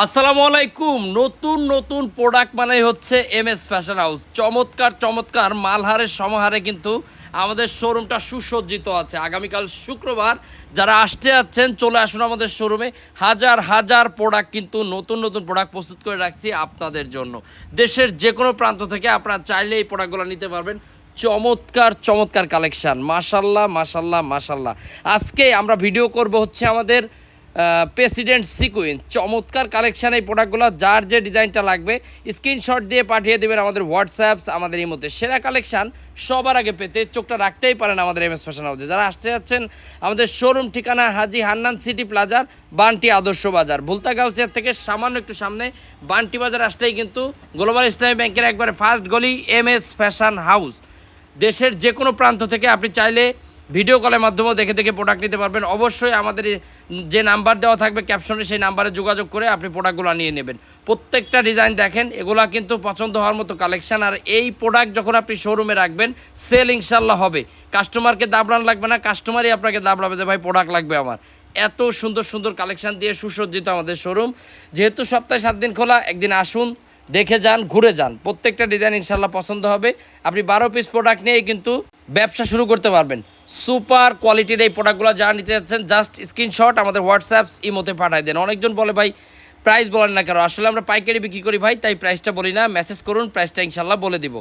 আসসালামু আলাইকুম। নতুন নতুন প্রোডাক্ট মানে হচ্ছে এম এস ফ্যাশন হাউস চমৎকার চমৎকার মালহারের সমাহারে কিন্তু আমাদের শোরুমটা সুসজ্জিত আছে। আগামীকাল শুক্রবার যারা আসতে যাচ্ছেন, চলে আসুন আমাদের শোরুমে হাজার হাজার প্রোডাক্ট কিন্তু নতুন নতুন প্রোডাক্ট প্রস্তুত করে রাখছি আপনাদের জন্য। দেশের যে কোনো প্রান্ত থেকে আপনারা চাইলে এই প্রোডাক্টগুলো নিতে পারবেন। চমৎকার চমৎকার কালেকশন মাশাল্লাহ মাশাল্লাহ মাশাল্লাহ। আজকে আমরা ভিডিও করব হচ্ছে আমাদের প্রেসিডেন্ট সিকুইন চমৎকার কালেকশান এই প্রোডাক্টগুলো যার যে ডিজাইনটা লাগবে স্ক্রিনশট দিয়ে পাঠিয়ে দেবেন আমাদের হোয়াটসঅ্যাপ আমাদের এই মধ্যে সেরা কালেকশান সবার আগে পেতে চোখটা রাখতেই পারেন আমাদের এম এস ফ্যাশন হাউসে যারা আসতে যাচ্ছেন, আমাদের শোরুম ঠিকানা হাজি হান্নান সিটি প্লাজার, বান্টি আদর্শ বাজার। ভুলতা গাউসিয়ার থেকে সামান্য একটু সামনে, বান্টি বাজার আসলেই কিন্তু গ্লোবাল ইসলামী ব্যাংকের একবারে ফার্স্ট গলি এম এস ফ্যাশন হাউস দেশের যে কোনো প্রান্ত থেকে আপনি চাইলে ভিডিও কলের মাধ্যমেও দেখে দেখে প্রোডাক্ট নিতে পারবেন। অবশ্যই আমাদের যে নাম্বার দেওয়া থাকবে ক্যাপশনে সেই নাম্বারে যোগাযোগ করে আপনি প্রোডাক্টগুলো নিয়ে নেবেন। প্রত্যেকটা ডিজাইন দেখেন, এগুলা কিন্তু পছন্দ হওয়ার মতো কালেকশান আর এই প্রোডাক্ট যখন আপনি শোরুমে রাখবেন সেল ইনশাল্লাহ হবে। কাস্টমারকে দাবড়ান লাগবে না কাস্টমারই আপনাকে দাবড়াবে যে, ভাই প্রোডাক্ট লাগবে আমার। এত সুন্দর সুন্দর কালেকশন দিয়ে সুসজ্জিত আমাদের শোরুম যেহেতু সপ্তাহে সাত দিন খোলা, একদিন আসুন, দেখে যান, ঘুরে যান। প্রত্যেকটা ডিজাইন ইনশাল্লাহ পছন্দ হবে। আপনি বারো পিস প্রোডাক্ট নিয়েই কিন্তু ব্যবসা শুরু করতে পারবেন। সুপার কোয়ালিটির এই প্রোডাক্টগুলো যারা নিতে যাচ্ছেন জাস্ট স্ক্রিনশট আমাদের হোয়াটসঅ্যাপ ইমোতে পাঠাই দেন। অনেকজন বলে, ভাই প্রাইস বলেন না কেন? আসলে আমরা পাইকারি বিক্রি করি ভাই, তাই প্রাইসটা বলি না। মেসেজ করুন প্রাইসটা ইনশাল্লাহ বলে দিব।